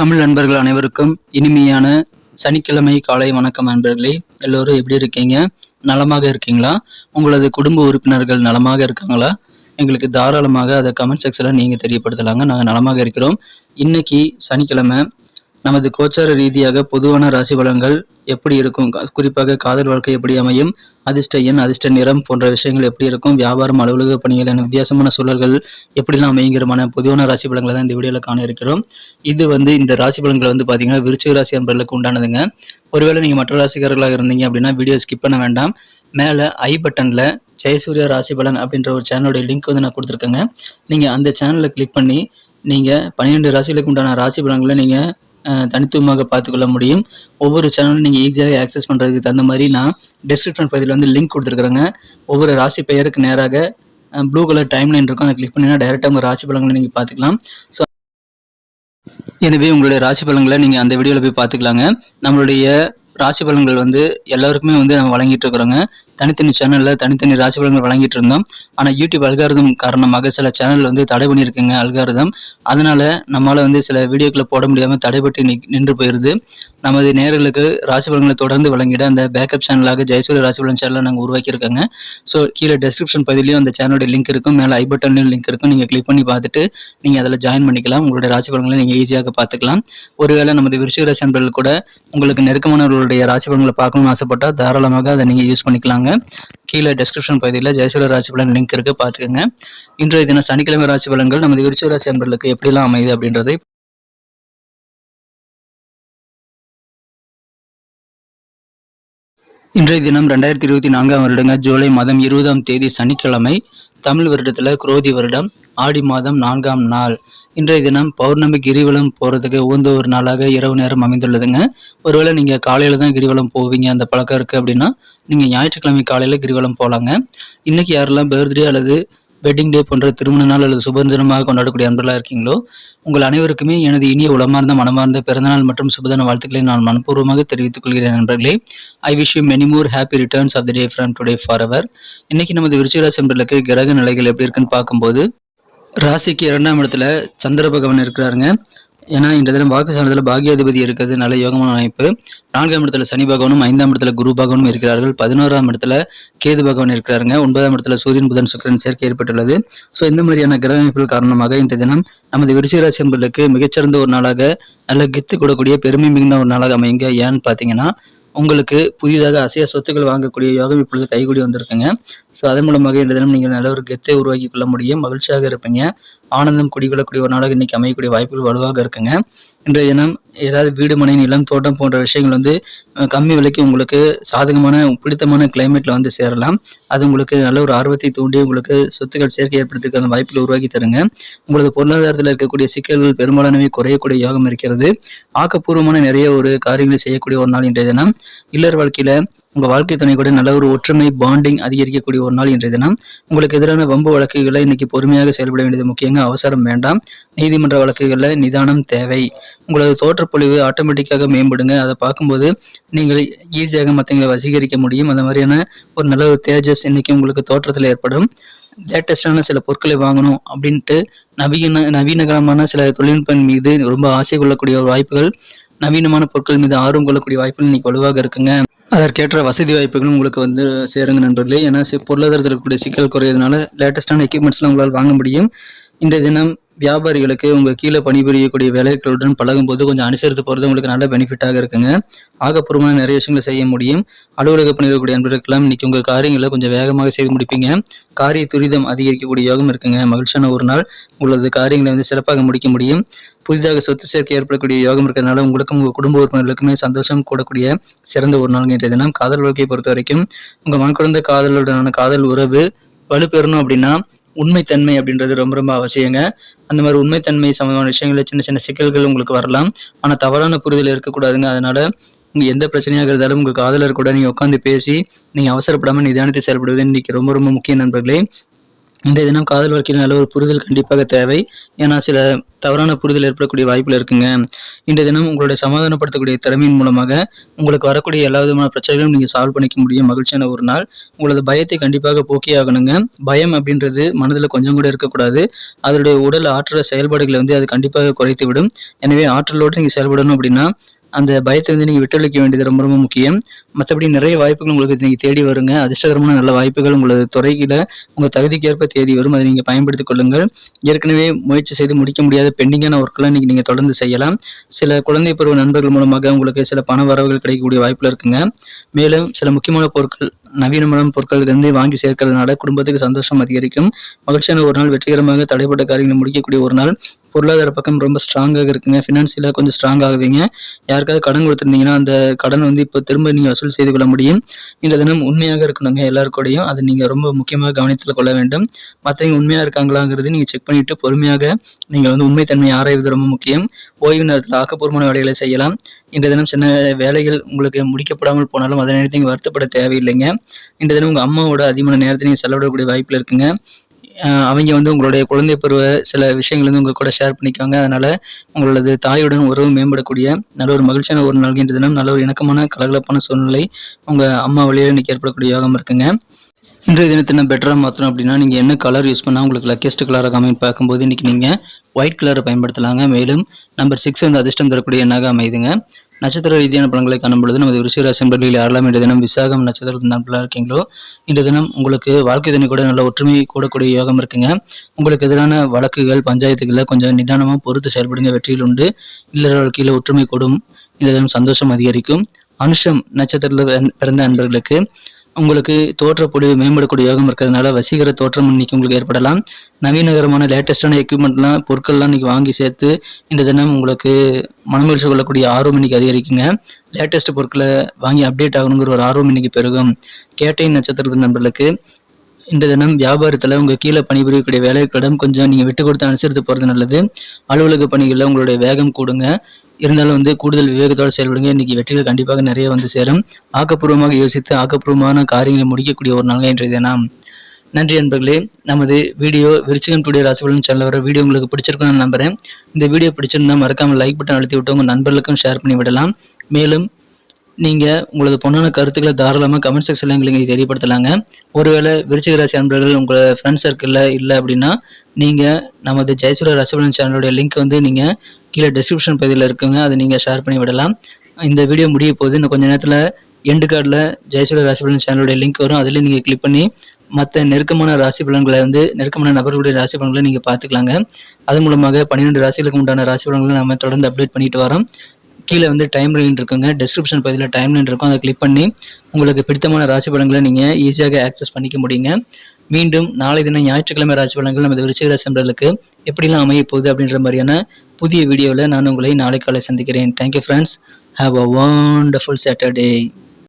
தமிழ் நண்பர்கள் அனைவருக்கும் இனிமையான சனிக்கிழமை காலை வணக்கம் நண்பர்களே எல்லோரும் எப்படி இருக்கீங்க? நலமாக இருக்கீங்களா? உங்களது குடும்ப உறுப்பினர்கள் நலமாக இருக்காங்களா? எங்களுக்கு தாராளமாக அதை கமெண்ட் செக்ஷனில் நீங்கள் தெரியப்படுத்தலாங்க. நாங்கள் நலமாக இருக்கிறோம். இன்னைக்கு சனிக்கிழமை. நமது கோச்சார ரீதியாக பொதுவான ராசி பலன்கள் எப்படி இருக்கும்? குறிப்பாக காதல் வாழ்க்கை எப்படி அமையும்? அதிர்ஷ்ட எண் அதிர்ஷ்ட நிறம் போன்ற விஷயங்கள் எப்படி இருக்கும்? வியாபாரம் அலுவலக பணிகள் என வித்தியாசமான சூழல்கள் எப்படிலாம் அமையுங்கிறமான பொதுவான ராசி பலன்களை தான் இந்த வீடியோவில் காண இருக்கிறோம். இது வந்து இந்த ராசி பலன்கள் வந்து பார்த்தீங்கன்னா விருச்சிக ராசி அன்பர்களுக்கு உண்டானதுங்க. ஒருவேளை நீங்கள் மற்ற ராசிக்காரர்களாக இருந்தீங்க அப்படின்னா வீடியோ ஸ்கிப் பண்ண வேண்டாம். மேலே ஐ பட்டனில் ஜெயசூர்யா ராசி பலன் அப்படின்ற ஒரு சேனலோட லிங்க் வந்து நான் கொடுத்துருக்கேங்க. நீங்கள் அந்த சேனலை கிளிக் பண்ணி நீங்கள் பன்னிரெண்டு ராசிகளுக்கு உண்டான ராசி பலன்களை நீங்கள் தனித்துவமாக பார்த்துக்கொள்ள முடியும். ஒவ்வொரு சேனலும் நீங்கள் ஈஸியாக ஆக்சஸ் பண்ணுறதுக்கு தகுந்த மாதிரி நான் டிஸ்கிரிப்ஷன் பகுதியில் வந்து லிங்க் கொடுத்துருக்குறேங்க. ஒவ்வொரு ராசி பெயருக்கு நேராக ப்ளூ கலர் டைம் லைன் இருக்கும். அதை கிளிக் பண்ணினா டேரெக்டாக உங்கள் ராசி பலங்களை நீங்கள் பார்த்துக்கலாம். ஸோ எனவே உங்களுடைய ராசி பலன்களை நீங்கள் அந்த வீடியோவில் போய் பார்த்துக்கலாங்க. நம்மளுடைய ராசி பலன்கள் வந்து எல்லாருக்குமே வந்து நம்ம வழங்கிட்டு இருக்கிறோங்க. தனித்தனி சேனலில் தனித்தனி ராசி பலன்கள் வழங்கிட்டு இருந்தோம் ஆனால் யூடியூப் அல்காரதம் காரணமாக சில சேனல் வந்து தடை பண்ணியிருக்குங்க அல்காரதம் அதனால் நம்மளால் வந்து சில வீடியோக்களை போட முடியாமல் தடைபட்டு நின்று போயிடுது நமது நேர்களுக்கு ராசி பலன்களை தொடர்ந்து வழங்கிட அந்த பேக்கப் சேனலாக ஜெயசூரிய ராசி பலன் சேனலை நாங்கள் உருவாக்கியிருக்கோங்க. ஸோ கீழே டெஸ்கிரிப்ஷன் பகுதியிலையும் அந்த சேனலோட லிங்க் இருக்கும். மேலே ஐ பட்டன்லையும் லிங்க் இருக்கும். நீங்கள் கிளிக் பண்ணி பார்த்துட்டு நீங்கள் அதில் ஜாயின் பண்ணிக்கலாம். உங்களுடைய ராசி பலன்களை நீங்கள் ஈஸியாக பார்த்துக்கலாம். ஒருவேளை நமது விருச்சிக ராசி கூட உங்களுக்கு நெருக்கமானவர்களுடைய ராசி பலன்களை பார்க்கணும்னு ஆசைப்பட்டால் தாராளமாக அதை நீங்கள் யூஸ் பண்ணிக்கலாங்க. கீழே டெஸ்கிரிப்ஷன் பகுதியில் ஜெயசூர ராசி பலன் லிங்க் இருக்குது பார்த்துக்கோங்க இன்றைய தினம் சனிக்கிழமை ராசி பலன்கள் நமது விருச்சிக ராசி நண்பர்களுக்கு எப்படிலாம் அமையுது அப்படின்றதை இன்றைய தினம் ரெண்டாயிரத்தி இருபத்தி நான்காம் வருடங்க ஜூலை மாதம் இருபதாம் தேதி சனிக்கிழமை. தமிழ் வருடத்தில் குரோதி வருடம் ஆடி மாதம் நான்காம் நாள். இன்றைய தினம் பௌர்ணமி கிரிவலம் போகிறதுக்கு உகந்த ஒரு நாளாக இரவு நேரம் அமைந்துள்ளதுங்க. ஒருவேளை நீங்கள் காலையில் தான் கிரிவலம் போவீங்க அந்த பழக்கம் இருக்குது அப்படின்னா நீங்கள் ஞாயிற்றுக்கிழமை காலையில் கிரிவலம் போகலாங்க இன்றைக்கி யாரெல்லாம் பர்த்டே அல்லது வெட்டிங் டே போன்ற திருமண நாள் அல்லது சுபந்திரமாக கொண்டாடக்கூடிய அன்பர்களாக இருக்கீங்களோ? உங்கள் அனைவருக்குமே எனது இனிய உளமார்ந்த மனமார்ந்த பிறந்தநாள் மற்றும் சுபதன வாழ்த்துக்களை நான் மனப்பூர்வமாக தெரிவித்துக் கொள்கிறேன் நண்பர்களே. I wish you many more happy returns of the day from today for our இன்னைக்கு நமது விருச்சிகராசி அன்பர்களுக்கு கிரக நிலைகள் எப்படி இருக்குன்னு பார்க்கும்போது ராசிக்கு இரண்டாம் இடத்துல சந்திர பகவான் இருக்கிறாருங்க. ஏன்னா இந்த தினம் வாக்கு சாணத்தில் பாக்கியாதிபதி இருக்கிறது நல்ல யோகமான அமைப்பு. நான்காம் இடத்துல சனி பகவானும் ஐந்தாம் இடத்துல குரு பகவானும் இருக்கிறார்கள். பதினோராம் இடத்துல கேது பகவான் இருக்கிறாருங்க. ஒன்பதாம் இடத்துல சூரியன் புதன் சுக்கரன் சேர்க்கை ஏற்பட்டுள்ளது. ஸோ இந்த மாதிரியான கிரக அமைப்புகள் காரணமாக இன்றைய தினம் நமது விருச்சிகராசி என்பர்களுக்கு மிகச்சிறந்த ஒரு நாளாக நல்ல கெத்து கூடக்கூடிய பெருமை மிகுந்த ஒரு நாளாக அமைங்க ஏன்னு பார்த்தீங்கன்னா உங்களுக்கு புதிதாக அசைய சொத்துக்கள் வாங்கக்கூடிய யோகம் இப்பொழுது கைகூடி வந்திருக்குங்க. ஸோ அதன் மூலமாக இந்த தினம் நீங்கள் நல்ல ஒரு கெத்தை உருவாக்கி கொள்ள முடியும். மகிழ்ச்சியாக இருப்பீங்க. ஆனந்தம் குடிகொள்ளக்கூடிய ஒரு நாளாக இன்னைக்கு அமையக்கூடிய வாய்ப்புகள் வலுவாக இருக்குங்க. இன்றைய தினம் ஏதாவது வீடு மனை நிலம் தோட்டம் போன்ற விஷயங்கள் வந்து கம்மி விலைக்கு உங்களுக்கு சாதகமான பிடித்தமான கிளைமேட்டில் வந்து சேரலாம். அது உங்களுக்கு நல்ல ஒரு ஆர்வத்தை தூண்டி உங்களுக்கு சொத்துக்கள் சேர்க்கை ஏற்படுத்துக்கான வாய்ப்பில் உருவாக்கி தருங்க. உங்களது பொருளாதாரத்தில் இருக்கக்கூடிய சிக்கல்கள் பெரும்பாலானவை குறையக்கூடிய யோகம் இருக்கிறது. ஆக்கப்பூர்வமான நிறைய ஒரு காரியங்களை செய்யக்கூடிய ஒரு நாள் இன்றைய தினம். இல்லற வாழ்க்கையில் உங்கள் வாழ்க்கை துணை கூட நல்ல ஒரு ஒற்றுமை பாண்டிங் அதிகரிக்கக்கூடிய ஒரு நாள் இன்றைய தினம். உங்களுக்கு எதிரான வம்பு வழக்குகளை இன்னைக்கு பொறுமையாக செயல்பட வேண்டியது முக்கியங்க அவசரம் வேண்டாம். நீதிமன்ற வழக்குகளில் நிதானம் தேவை. உங்களது தோற்றப்பொழிவு ஆட்டோமேட்டிக்காக மேம்படுங்க. அதை பார்க்கும்போது நீங்கள் ஈஸியாக மற்றவங்களை வசீகரிக்க முடியும். அந்த மாதிரியான ஒரு நல்ல ஒரு தேஜஸ் இன்னைக்கு உங்களுக்கு தோற்றத்தில் ஏற்படும். லேட்டஸ்டான சில பொருட்களை வாங்கணும் அப்படின்ட்டு நவீன நவீனகரமான சில தொழில்நுட்பம் மீது ரொம்ப ஆசை கொள்ளக்கூடிய ஒரு வாய்ப்புகள் நவீனமான பொருட்கள் மீது ஆர்வம் கொள்ளக்கூடிய வாய்ப்புகள் இன்னைக்கு வலுவாக இருக்குங்க. அதற்கேற்ற வசதி வாய்ப்புகளும் உங்களுக்கு வந்து சேருங்க நண்பர்களே. ஏன்னா பொருளாதாரத்தில் இருக்கக்கூடிய சிக்கல் குறையிறதுனால லேட்டஸ்டான எக்யூப்மெண்ட்ஸ்லாம் உங்களால் வாங்க முடியும். இந்த தினம் வியாபாரிகளுக்கு உங்கள் கீழே பணிபுரியக்கூடிய வேலைகளுடன் பழகும்போது கொஞ்சம் அனுசரித்து போகிறது உங்களுக்கு நல்ல பெனிஃபிட்டாக இருக்குங்க. ஆக்கப்பூர்வமான நிறைய விஷயங்களை செய்ய முடியும். அலுவலக பணியிடக்கூடிய அன்பர்களுக்கெல்லாம் இன்றைக்கி உங்கள் காரியங்களை கொஞ்சம் வேகமாக செய்து முடிப்பீங்க. காரிய துரிதம் அதிகரிக்கக்கூடிய யோகம் இருக்குங்க. மகிழ்ச்சியான ஒரு நாள். உங்களது காரியங்களை வந்து சிறப்பாக முடிக்க முடியும். புதிதாக சொத்து சேர்க்கை ஏற்படக்கூடிய யோகம் இருக்கிறதுனால உங்களுக்கும் உங்கள் குடும்ப உறுப்பினர்களுக்குமே சந்தோஷம் கூடக்கூடிய சிறந்த ஒரு நாள் இன்றைய தினம். காதல் வாழ்க்கையை பொறுத்த வரைக்கும் உங்கள் மனக்குழந்த காதலுடனான காதல் உறவு வலுப்பெறணும் அப்படின்னா உண்மைத்தன்மை அப்படின்றது ரொம்ப ரொம்ப அவசியங்க. அந்த மாதிரி உண்மைத்தன்மை சம்மந்தமான விஷயங்களில் சின்ன சின்ன சிக்கல்கள் உங்களுக்கு வரலாம். ஆனால் தவறான புரிதல் இருக்கக்கூடாதுங்க. அதனால உங்க எந்த பிரச்சனையாக இருந்தாலும் உங்கள் காதலர் கூட நீங்கள் உட்காந்து பேசி நீங்கள் அவசரப்படாமல் நிதானித்து செயல்படுவது இன்னைக்கு ரொம்ப ரொம்ப முக்கிய நண்பர்களே. இந்த தினம் காதல் வாழ்க்கையில் நல்ல ஒரு புரிதல் கண்டிப்பாக தேவை. ஏன்னா சில தவறான புரிதல் ஏற்படக்கூடிய வாய்ப்புகள் இருக்குங்க. இன்றைய தினம் உங்களுடைய சமாதானப்படுத்தக்கூடிய திறமையின் மூலமாக உங்களுக்கு வரக்கூடிய எல்லா விதமான பிரச்சனைகளும் நீங்கள் சால்வ் பண்ணிக்க முடியும். மகிழ்ச்சியான ஒரு நாள். உங்களது பயத்தை கண்டிப்பாக போக்கி ஆகணுங்க. பயம் அப்படின்றது மனதில் கொஞ்சம் கூட இருக்கக்கூடாது. அதனுடைய உடல் ஆற்றல் செயல்பாடுகளை வந்து அது கண்டிப்பாக குறைத்து விடும் எனவே ஆற்றலோடு நீங்கள் செயல்படணும் அப்படின்னா அந்த பயத்தை வந்து நீங்கள் விட்டொழிக்க வேண்டியது ரொம்ப ரொம்ப முக்கியம். மற்றபடி நிறைய வாய்ப்புகள் உங்களுக்கு நீங்கள் தேடி வருங்க. அதிர்ஷ்டகரமான நல்ல வாய்ப்புகள் உங்களது துறையில் உங்கள் தகுதிக்கேற்ப தேடி வரும். அதை நீங்கள் பயன்படுத்திக் கொள்ளுங்கள். ஏற்கனவே முயற்சி செய்து முடிக்க முடியாத பெண்டிங்கான ஒர்க்கெல்லாம் இன்றைக்கி நீங்கள் தொடர்ந்து செய்யலாம். சில குழந்தை பருவ நண்பர்கள் மூலமாக உங்களுக்கு சில பண வரவுகள் கிடைக்கக்கூடிய வாய்ப்புகள் இருக்குங்க. மேலும் சில முக்கியமான பொருட்கள் நவீனமான பொருட்கள் வந்து வாங்கி சேர்க்கறதுனால குடும்பத்துக்கு சந்தோஷம் அதிகரிக்கும். மகிழ்ச்சியான ஒரு நாள் வெற்றிகரமாக தடைப்பட்ட காரியங்களை முடிக்கக்கூடிய ஒரு நாள். பொருளாதார பக்கம் ரொம்ப ஸ்ட்ராங்காக இருக்குங்க. ஃபினான்ஷியலாக கொஞ்சம் ஸ்ட்ராங் ஆகுவீங்க. யாருக்காவது கடன் கொடுத்துருந்தீங்கன்னா அந்த கடன் வந்து இப்போ திரும்ப நீங்கள் வசூல் செய்து கொள்ள முடியும். இந்த தினம் உண்மையாக இருக்கணுங்க எல்லாருக்கூடையும் அதை நீங்கள் ரொம்ப முக்கியமாக கவனத்தில் கொள்ள வேண்டும். மற்றவங்க உண்மையாக இருக்காங்களாங்கிறது நீங்கள் செக் பண்ணிவிட்டு பொறுமையாக நீங்கள் வந்து உண்மைத்தன்மையை ஆராய்வது ரொம்ப முக்கியம். ஓய்வு நேரத்தில் ஆக்கப்பூர்வமான வேலைகளை செய்யலாம். இந்த தினம் சின்ன வேலைகள் உங்களுக்கு முடிக்கப்படாமல் போனாலும் அதை நினைத்து நீங்கள் வருத்தப்பட தேவையில்லைங்க. இந்த தினம் உங்கள் அம்மாவோட அதிகமான நேரத்தை நீங்கள் செலவிடக்கூடிய வாய்ப்பில் இருக்குங்க. அவங்க வந்து உங்களுடைய குழந்தை பருவ சில விஷயங்கள் வந்து உங்கள் கூட ஷேர் பண்ணிக்குவாங்க. அதனால் உங்களது தாயுடன் உறவு மேம்படக்கூடிய நல்ல ஒரு மகிழ்ச்சியான ஒரு நாள் இன்று தினம் நல்ல ஒரு இணக்கமான கலகலப்பான சூழ்நிலை உங்கள் அம்மா வழியில் இன்னைக்கு ஏற்படக்கூடிய யோகம் இருக்குங்க. இன்றைய தினத்தை பெட்டராக மாற்றணும் அப்படின்னா நீங்கள் என்ன கலர் யூஸ் பண்ணால் உங்களுக்கு லக்கியஸ்ட் கலராக அமையும் பார்க்கும்போது இன்றைக்கி நீங்கள் ஒயிட் கலரை பயன்படுத்தலாங்க. மேலும் நம்பர் சிக்ஸ் வந்து அதிர்ஷ்டம் தரக்கூடிய எண்ணாக அமையுதுங்க. நட்சத்திர ரீதியான பலன்களை காணும் பொழுது நமது ரிஷிராசி என்பர்களில் யாரெல்லாம் இன்றைய தினம் விசாகம் நட்சத்திரம் நண்பர்களாக இருக்கீங்களோ? இந்த தினம் உங்களுக்கு வாழ்க்கை தினம் கூட நல்ல ஒற்றுமை கூடக்கூடிய யோகம் இருக்குங்க. உங்களுக்கு எதிரான வழக்குகள் பஞ்சாயத்துகளில் கொஞ்சம் நிதானமாக பொறுத்து செயல்படுங்க. வெற்றியில் உண்டு. இல்லற வாழ்க்கையில் ஒற்றுமை கூடும். இந்த தினம் சந்தோஷம் அதிகரிக்கும். அனுஷம் நட்சத்திரத்தில் பிறந்த அன்பர்களுக்கு உங்களுக்கு தோற்றப்பொழிவு மேம்படக்கூடிய யோகம் இருக்கிறதுனால வசீகர தோற்றம் இன்னைக்கு உங்களுக்கு ஏற்படலாம். நவீனகரமான லேட்டஸ்டான எக்யூப்மெண்ட்லாம் பொருட்கள்லாம் இன்னைக்கு வாங்கி சேர்த்து இந்த தினம் உங்களுக்கு மனமகிழ்ச்சி கொள்ளக்கூடிய ஆர்வம் இன்னைக்கு அதிகரிக்குங்க. லேட்டஸ்ட் பொருட்களை வாங்கி அப்டேட் ஆகணுங்கிற ஒரு ஆர்வம் இன்னைக்கு பெருகும். கேட்டை நட்சத்திர நண்பர்களுக்கு இந்த தினம் வியாபாரத்தில் உங்கள் கீழே பணிபுரியக்கூடிய வேலைகளிடம் கொஞ்சம் நீங்கள் விட்டு கொடுத்து அனுசரித்து போகிறது நல்லது. அலுவலக பணிகளில் உங்களுடைய வேகம் கூடுங்க. இருந்தாலும் வந்து கூடுதல் விவேகத்தோடு செயல்படுங்க. இன்றைக்கி வெற்றிகள் கண்டிப்பாக நிறைய வந்து சேரும். ஆக்கப்பூர்வமாக யோசித்து ஆக்கப்பூர்வமான காரியங்களை முடிக்கக்கூடிய ஒரு நாள் இன்றைய தினம். நன்றி நண்பர்களே. நமது வீடியோ விருச்சிகன் டுடே ராசிபலன் சேனல் வர வீடியோ உங்களுக்கு பிடிச்சிருக்கும்னு நான் நம்புறேன். இந்த வீடியோ பிடிச்சிருந்தா மறக்காமல் லைக் பட்டன் அழுத்தி விட்டு உங்கள் நண்பர்களுக்கும் ஷேர் பண்ணி விடலாம். மேலும் நீங்கள் உங்களது பொண்ணான கருத்துக்களை தாராளமாக கமெண்ட் செக்ஷனில் எங்களுக்கு தெரியப்படுத்தலாங்க. ஒருவேளை விருச்சிக ராசி அன்பர்கள் உங்களோட ஃப்ரெண்ட்ஸ் சர்க்கிளில் இல்லை அப்படின்னா நீங்கள் நமது ஜெயசூர ரசபலன் சேனலுடைய லிங்க் வந்து நீங்கள் கீழே டிஸ்கிரிப்ஷன் பகுதியில் இருக்குங்க. அதை நீங்கள் ஷேர் பண்ணி விடலாம். இந்த வீடியோ முடிய போது இன்னும் கொஞ்ச நேரத்தில் எண்டு கார்டில் ஜெயசூர ராசிபலன் சேனலுடைய லிங்க் வரும். அதில் நீங்கள் கிளிக் பண்ணி மற்ற நெருக்கமான ராசி பலன்களை வந்து நெருக்கமான நபர்களுடைய ராசி பலன்களை நீங்கள் பார்த்துக்கலாங்க. அது மூலமாக பன்னிரெண்டு ராசிகளுக்கு உண்டான ராசி பலன்களை நம்ம தொடர்ந்து அப்டேட் பண்ணிட்டு வரோம். கீழே வந்து டைம் லைன் இருக்குங்க. டிஸ்கிரிப்ஷன் பகுதியில் டைம் லைன் இருக்கும். அதை கிளிக் பண்ணி உங்களுக்கு பிடித்தமான ராசி பலன்களை நீங்கள் ஈஸியாக ஆக்சஸ் பண்ணிக்க முடியுங்க. மீண்டும் நாளை தினம் ஞாயிற்றுக்கிழமை ராசி பலன்கள் நமது விருச்சிக ராசி எப்படிலாம் அமைய போகுது அப்படின்ற மாதிரியான புதிய வீடியோவில் நான் உங்களை நாளை காலை சந்திக்கிறேன். Thank you friends have a wonderful Saturday